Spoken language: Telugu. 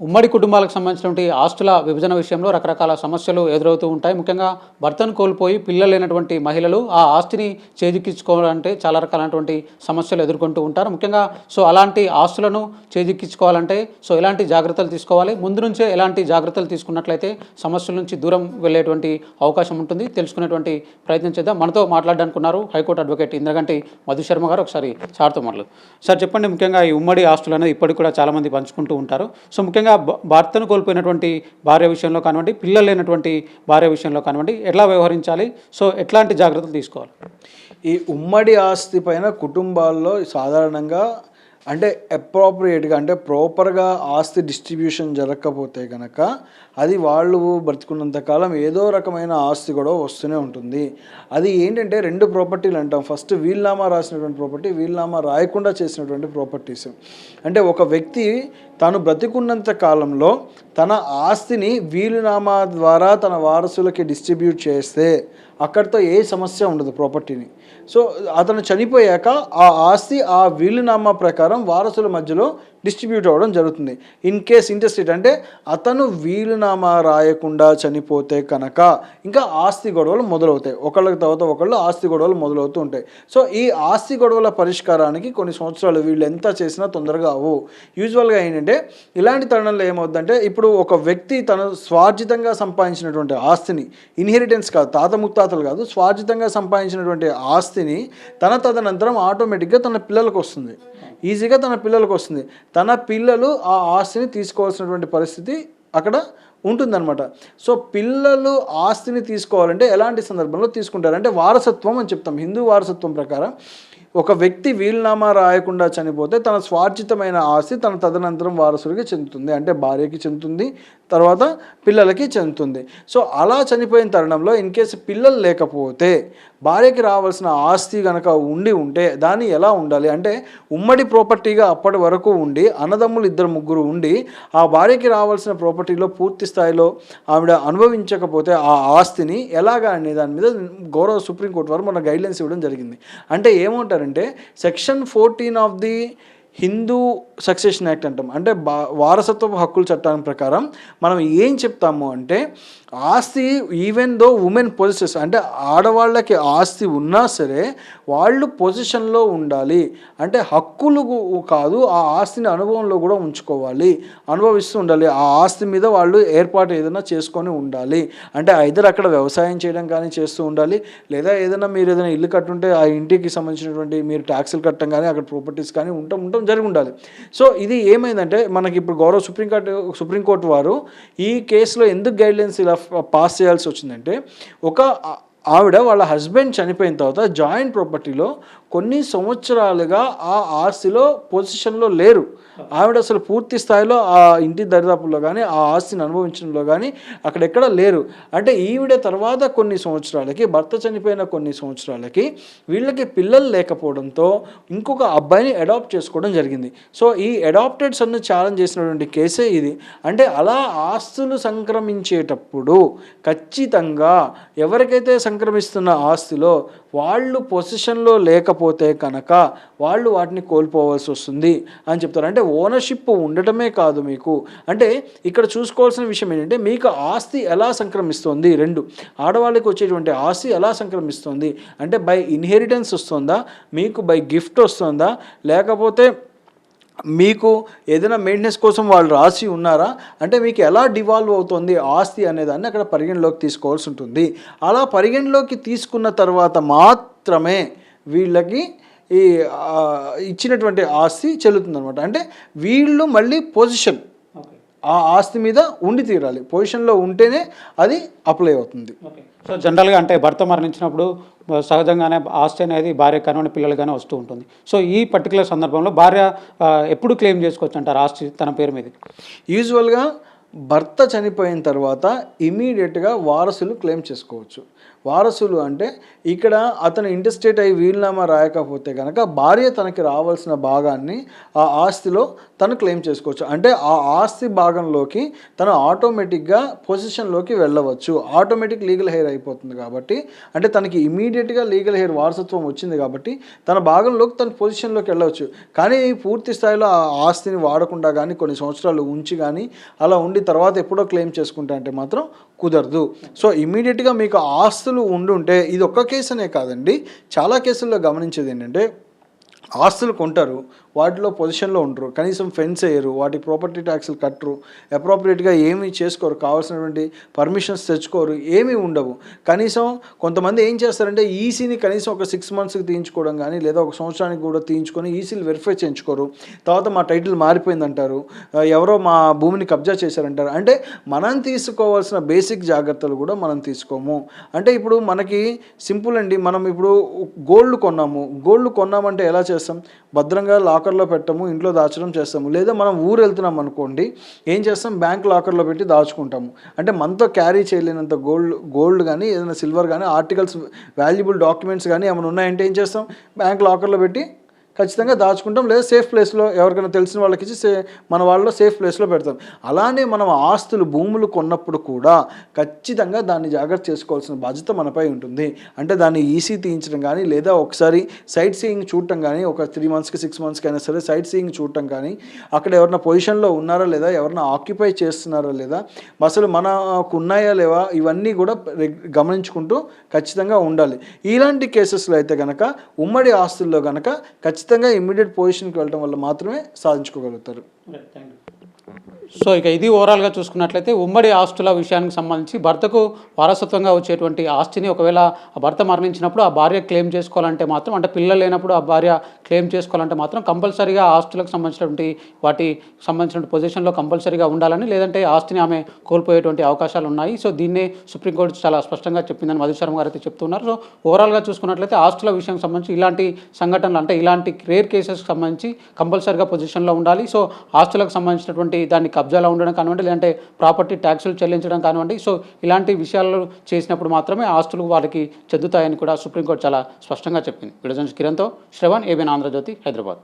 ఉమ్మడి కుటుంబాలకు సంబంధించినటువంటి ఆస్తుల విభజన విషయంలో రకరకాల సమస్యలు ఎదురవుతూ ఉంటాయి. ముఖ్యంగా భర్తను కోల్పోయి పిల్లలు లేనటువంటి మహిళలు ఆ ఆస్తిని చేజిక్కించుకోవాలంటే చాలా రకాలైనటువంటి సమస్యలు ఎదుర్కొంటూ ఉంటారు. ముఖ్యంగా సో అలాంటి ఆస్తులను చేజిక్కించుకోవాలంటే సో ఎలాంటి జాగ్రత్తలు తీసుకోవాలి? ముందు నుంచే ఎలాంటి జాగ్రత్తలు తీసుకున్నట్లయితే సమస్యల నుంచి దూరం వెళ్ళేటువంటి అవకాశం ఉంటుంది. తెలుసుకునేటువంటి ప్రయత్నం చేద్దాం. మనతో మాట్లాడడానికి ఉన్నారు హైకోర్టు అడ్వకేట్ ఇంద్రగంటి మధుశర్మ గారు. ఒకసారి సార్తో మాట్లాడు సార్ చెప్పండి. ముఖ్యంగా ఈ ఉమ్మడి ఆస్తులు అనేది ఇప్పటికి కూడా చాలామంది పంచుకుంటూ ఉంటారు. సో ముఖ్యంగా ముఖ్యంగా భర్తను కోల్పోయినటువంటి భార్య విషయంలో కానివ్వండి పిల్లలు లేనటువంటి భార్య విషయంలో కానివ్వండి ఎట్లా వ్యవహరించాలి? సో ఎట్లాంటి జాగ్రత్తలు తీసుకోవాలి? ఈ ఉమ్మడి ఆస్తి పైన కుటుంబాల్లో సాధారణంగా అంటే అప్రోప్రియేట్గా అంటే ప్రాపర్గా ఆస్తి డిస్ట్రిబ్యూషన్ జరగకపోతే కనుక అది వాళ్ళు బ్రతుకున్నంత కాలం ఏదో రకమైన ఆస్తి కూడా వస్తూనే ఉంటుంది. అది ఏంటంటే రెండు ప్రాపర్టీలు అంటాం. ఫస్ట్ వీల్నామా రాసినటువంటి ప్రాపర్టీ వీల్నామా రాయకుండా చేసినటువంటి ప్రాపర్టీస్ అంటే ఒక వ్యక్తి తాను బ్రతికున్నంత కాలంలో తన ఆస్తిని వీలునామా ద్వారా తన వారసులకి డిస్ట్రిబ్యూట్ చేస్తే అక్కడితో ఏ సమస్య ఉండదు ప్రాపర్టీని. సో అతను చనిపోయాక ఆ ఆస్తి ఆ వీలునామా ప్రకారం వారసుల మధ్యలో డిస్ట్రిబ్యూట్ అవ్వడం జరుగుతుంది. ఇన్ కేస్ ఇంటర్స్టేట్ అంటే అతను వీలునామా రాయకుండా చనిపోతే కనుక ఇంకా ఆస్తి గొడవలు మొదలవుతాయి. ఒకళ్ళకి తర్వాత ఒకళ్ళు ఆస్తి గొడవలు మొదలవుతూ ఉంటాయి. సో ఈ ఆస్తి గొడవల పరిష్కారానికి కొన్ని సంవత్సరాలు వీళ్ళు ఎంత చేసినా తొందరగా అవ్వు. యూజువల్గా ఏంటంటే ఇలాంటి తరుణంలో ఏమవుతుందంటే ఇప్పుడు ఒక వ్యక్తి తను స్వార్జితంగా సంపాదించినటువంటి ఆస్తిని ఇన్హెరిటెన్స్ కాదు తాత ముత్తాతలు కాదు స్వార్జితంగా సంపాదించినటువంటి ఆస్తిని తన తదనంతరం ఆటోమేటిక్గా తన పిల్లలకు వస్తుంది. ఈజీగా తన పిల్లలకు వస్తుంది. తన పిల్లలు ఆ ఆస్తిని తీసుకోవాల్సినటువంటి పరిస్థితి అక్కడ ఉంటుందన్నమాట. సో పిల్లలు ఆస్తిని తీసుకోవాలంటే ఎలాంటి సందర్భంలో తీసుకుంటారు? అంటే వారసత్వం అని చెప్తాం. హిందూ వారసత్వం ప్రకారం ఒక వ్యక్తి వీలునామా రాయకుండా చనిపోతే తన స్వార్జితమైన ఆస్తి తన తదనంతరం వారసుడికి చెందుతుంది. అంటే భార్యకి చెందుతుంది తర్వాత పిల్లలకి చెందుతుంది. సో అలా చనిపోయిన తరుణంలో ఇన్ కేసు పిల్లలు లేకపోతే భార్యకి రావాల్సిన ఆస్తి కనుక ఉండి ఉంటే దాన్ని ఎలా ఉండాలి? అంటే ఉమ్మడి ప్రాపర్టీగా అప్పటి వరకు ఉండి అన్నదమ్ములు ఇద్దరు ముగ్గురు ఉండి ఆ భార్యకి రావాల్సిన ప్రాపర్టీలో పూర్తి స్థాయిలో ఆవిడ అనుభవించకపోతే ఆ ఆస్తిని ఎలాగా అనే దాని మీద గౌరవ సుప్రీంకోర్టు వారు మన గైడ్లైన్స్ ఇవ్వడం జరిగింది. అంటే ఏమంటారంటే section fourteen of the Hindu succession act అంటాం. అంటే బా వారసత్వ హక్కుల చట్టం ప్రకారం మనం ఏం చెప్తాము అంటే ఆస్తి ఈవెన్ దో ఉమెన్ పొజిషన్స్ అంటే ఆడవాళ్ళకి ఆస్తి ఉన్నా సరే వాళ్ళు పొజిషన్లో ఉండాలి. అంటే హక్కులు కాదు ఆ ఆస్తిని అనుభవంలో కూడా ఉంచుకోవాలి. అనుభవిస్తూ ఉండాలి. ఆ ఆస్తి మీద వాళ్ళు ఏర్పాటు ఏదైనా చేసుకొని ఉండాలి. అంటే ఐదర్ అక్కడ వ్యవసాయం చేయడం కానీ చేస్తూ ఉండాలి. లేదా ఏదైనా మీరు ఏదైనా ఇల్లు కట్టుంటే ఆ ఇంటికి సంబంధించినటువంటి మీరు ట్యాక్సులు కట్టడం కానీ అక్కడ ప్రాపర్టీస్ కానీ ఉండటం ఉండటం జరిగి ఉండాలి. సో ఇది ఏమైందంటే మనకి ఇప్పుడు గౌరవ సుప్రీంకోర్టు సుప్రీంకోర్టు వారు ఈ కేసులో ఎందుకు గైడ్లైన్స్ ఇలా పాస్ చేయాల్సి వచ్చిందంటే ఒక ఆవిడ వాళ్ళ హస్బెండ్ చనిపోయిన తర్వాత జాయింట్ ప్రాపర్టీలో కొన్ని సంవత్సరాలుగా ఆ ఆస్తిలో పొజిషన్లో లేరు. ఆవిడ అసలు పూర్తి స్థాయిలో ఆ ఇంటి దరిదాపుల్లో కానీ ఆ ఆస్తిని అనుభవించడంలో కానీ అక్కడెక్కడ లేరు. అంటే ఈవిడ తర్వాత కొన్ని సంవత్సరాలకి భర్త చనిపోయిన కొన్ని సంవత్సరాలకి వీళ్ళకి పిల్లలు లేకపోవడంతో ఇంకొక అబ్బాయిని అడాప్ట్ చేసుకోవడం జరిగింది. సో ఈ అడాప్టెడ్ సన్ను ఛాలెంజ్ చేసినటువంటి కేసే ఇది. అంటే అలా ఆస్తులు సంక్రమించేటప్పుడు ఖచ్చితంగా ఎవరికైతే సంక్రమిస్తున్న ఆస్తిలో వాళ్ళు పొజిషన్లో లేకపోతే కనుక వాళ్ళు వాటిని కోల్పోవాల్సి వస్తుంది అని చెప్తారు. అంటే ఓనర్షిప్ ఉండటమే కాదు మీకు. అంటే ఇక్కడ చూసుకోవాల్సిన విషయం ఏంటంటే మీకు ఆస్తి ఎలా సంక్రమిస్తుంది? రెండు ఆడవాళ్ళకి వచ్చేటువంటి ఆస్తి ఎలా సంక్రమిస్తుంది? అంటే బై ఇన్హెరిటెన్స్ వస్తుందా? మీకు బై గిఫ్ట్ వస్తుందా? లేకపోతే మీకు ఏదైనా మెయింటెనెన్స్ కోసం వాళ్ళు రాసి ఉన్నారా? అంటే మీకు ఎలా డివాల్వ్ అవుతుంది ఆస్తి అనేదాన్ని అక్కడ పరిగణలోకి తీసుకోవాల్సి ఉంటుంది. అలా పరిగణలోకి తీసుకున్న తర్వాత మాత్రమే వీళ్ళకి ఈ ఇచ్చినటువంటి ఆస్తి చెల్లుతుంది అనమాట అంటే వీళ్ళు మళ్ళీ పొజిషన్ ఆ ఆస్తి మీద ఉండి తీరాలి. పొజిషన్లో ఉంటేనే అది అప్లై అవుతుంది. సో జనరల్గా అంటే భర్త మరణించినప్పుడు సహజంగానే ఆస్తి అనేది భార్య కానివ్వండి పిల్లలు కానీ వస్తూ ఉంటుంది. సో ఈ పర్టికులర్ సందర్భంలో భార్య ఎప్పుడు క్లెయిమ్ చేసుకోవచ్చు అంటారు ఆస్తి తన పేరు మీద యూజువల్గా భర్త చనిపోయిన తర్వాత ఇమీడియట్గా వారసులు క్లెయిమ్ చేసుకోవచ్చు. వారసులు అంటే ఇక్కడ అతను ఇంటర్స్టేట్ అయి వీలునామా రాయకపోతే కనుక భార్య తనకి రావాల్సిన భాగాన్ని ఆ ఆస్తిలో తను క్లెయిమ్ చేసుకోవచ్చు. అంటే ఆ ఆస్తి భాగంలోకి తను ఆటోమేటిక్గా పొజిషన్లోకి వెళ్ళవచ్చు. ఆటోమేటిక్ లీగల్ హెయిర్ అయిపోతుంది కాబట్టి అంటే తనకి ఇమీడియట్గా లీగల్ హెయిర్ వారసత్వం వచ్చింది కాబట్టి తన భాగంలోకి తన పొజిషన్లోకి వెళ్ళవచ్చు. కానీ పూర్తి స్థాయిలో ఆ ఆస్తిని వాడకుండా కానీ కొన్ని సంవత్సరాలు ఉంచి కానీ అలా ఉండి తర్వాత ఎప్పుడో క్లెయిమ్ చేసుకుంటా అంటే మాత్రం కుదరదు. సో ఇమీడియట్గా మీకు ఆస్తులు ఉండుంటే ఇది ఒక్క కేసు అనే కాదండి. చాలా కేసుల్లో గమనించేది ఏంటంటే ఆస్తులు కొంటారు వాటిలో పొజిషన్లో ఉండరు. కనీసం ఫెన్స్ వేయరు. వాటి ప్రాపర్టీ ట్యాక్స్లు కట్టరు. అప్రోప్రియేట్గా ఏమీ చేసుకోరు. కావాల్సినటువంటి పర్మిషన్స్ తెచ్చుకోరు. ఏమీ ఉండవు. కనీసం కొంతమంది ఏం చేస్తారంటే ఈసీని కనీసం ఒక సిక్స్ మంత్స్కి తీయించుకోవడం కానీ లేదా ఒక సంవత్సరానికి కూడా తీయించుకొని ఈసీలు వెరిఫై చేయించుకోరు. తర్వాత మా టైటిల్ మారిపోయిందంటారు. ఎవరో మా భూమిని కబ్జా చేశారంటారు. అంటే మనం తీసుకోవాల్సిన బేసిక్ జాగ్రత్తలు కూడా మనం తీసుకోము. అంటే ఇప్పుడు మనకి సింపుల్ అండి. మనం ఇప్పుడు గోల్డ్ కొన్నాము. గోల్డ్ కొన్నామంటే ఎలా చేస్తాం? భద్రంగా లాక్ లాకర్లో పెట్టము ఇంట్లో దాచడం చేస్తాము. లేదా మనం ఊరు వెళ్తున్నాం అనుకోండి ఏం చేస్తాం? బ్యాంక్ లాకర్లో పెట్టి దాచుకుంటాము. అంటే మనతో క్యారీ చేయలేనంత గోల్డ్ గోల్డ్ కానీ ఏదైనా సిల్వర్ కానీ ఆర్టికల్స్ వాల్యుబుల్ డాక్యుమెంట్స్ కానీ ఏమైనా ఉన్నాయంటే ఏం చేస్తాం? బ్యాంక్ లాకర్లో పెట్టి ఖచ్చితంగా దాచుకుంటాం లేదా సేఫ్ ప్లేస్లో ఎవరికైనా తెలిసిన వాళ్ళకి ఇచ్చి సే మన వాళ్ళలో సేఫ్ ప్లేస్లో పెడతాం. అలానే మనం ఆస్తులు భూములు కొన్నప్పుడు కూడా ఖచ్చితంగా దాన్ని జాగ్రత్త చేసుకోవాల్సిన బాధ్యత మనపై ఉంటుంది. అంటే దాన్ని ఈసీ తీయించడం కానీ లేదా ఒకసారి సైట్ సీయింగ్ చూడటం కానీ ఒక త్రీ మంత్స్కి సిక్స్ మంత్స్కి అయినా సరే సైట్ సీయింగ్ చూడటం కానీ అక్కడ ఎవరైనా పొజిషన్లో ఉన్నారా లేదా ఎవరైనా ఆక్యుపై చేస్తున్నారా లేదా అసలు మనకు ఉన్నాయా లేవా ఇవన్నీ కూడా రెగ్- గమనించుకుంటూ ఖచ్చితంగా ఉండాలి. ఇలాంటి కేసెస్లో అయితే కనుక ఉమ్మడి ఆస్తుల్లో కనుక ఖచ్చితంగా ఖచ్చితంగా ఇమ్మీడియట్ పొజిషన్కి వెళ్ళడం వల్ల మాత్రమే సాధించుకోగలుగుతారు. సో ఇక ఇది ఓవరాల్గా చూసుకున్నట్లయితే ఉమ్మడి ఆస్తుల విషయానికి సంబంధించి భర్తకు వారసత్వంగా వచ్చేటువంటి ఆస్తిని ఒకవేళ ఆ భర్త మరణించినప్పుడు ఆ భార్య క్లెయిమ్ చేసుకోవాలంటే మాత్రం అంటే పిల్లలు లేనప్పుడు ఆ భార్య క్లెయిమ్ చేసుకోవాలంటే మాత్రం కంపల్సరీగా ఆస్తులకు సంబంధించినటువంటి వాటి సంబంధించిన పొజిషన్లో కంపల్సరీగా ఉండాలని లేదంటే ఆస్తిని ఆమె కోల్పోయేటువంటి అవకాశాలు ఉన్నాయి. సో దీన్నే సుప్రీంకోర్టు చాలా స్పష్టంగా చెప్పిందని మధుశర్మ గారు అయితే చెప్తున్నారు. సో ఓవరాల్గా చూసుకున్నట్లయితే ఆస్తుల విషయం సంబంధించి ఇలాంటి సంఘటనలు అంటే ఇలాంటి రేర్ కేసెస్కి సంబంధించి కంపల్సరీగా పొజిషన్లో ఉండాలి. సో ఆస్తులకు సంబంధించినటువంటి దాన్ని కబ్జాలో ఉండడం కానివ్వండి లేదంటే ప్రాపర్టీ ట్యాక్సులు చెల్లించడం కానివ్వండి. సో ఇలాంటి విషయాలు చేసినప్పుడు మాత్రమే ఆస్తులు వాళ్ళకి చెందుతాయని కూడా సుప్రీంకోర్టు చాలా స్పష్టంగా చెప్పింది. విడజన్స్ కిరణ్తో శ్రవణ్ ఏబిఎన్ ఆంధ్రజ్యోతి హైదరాబాద్.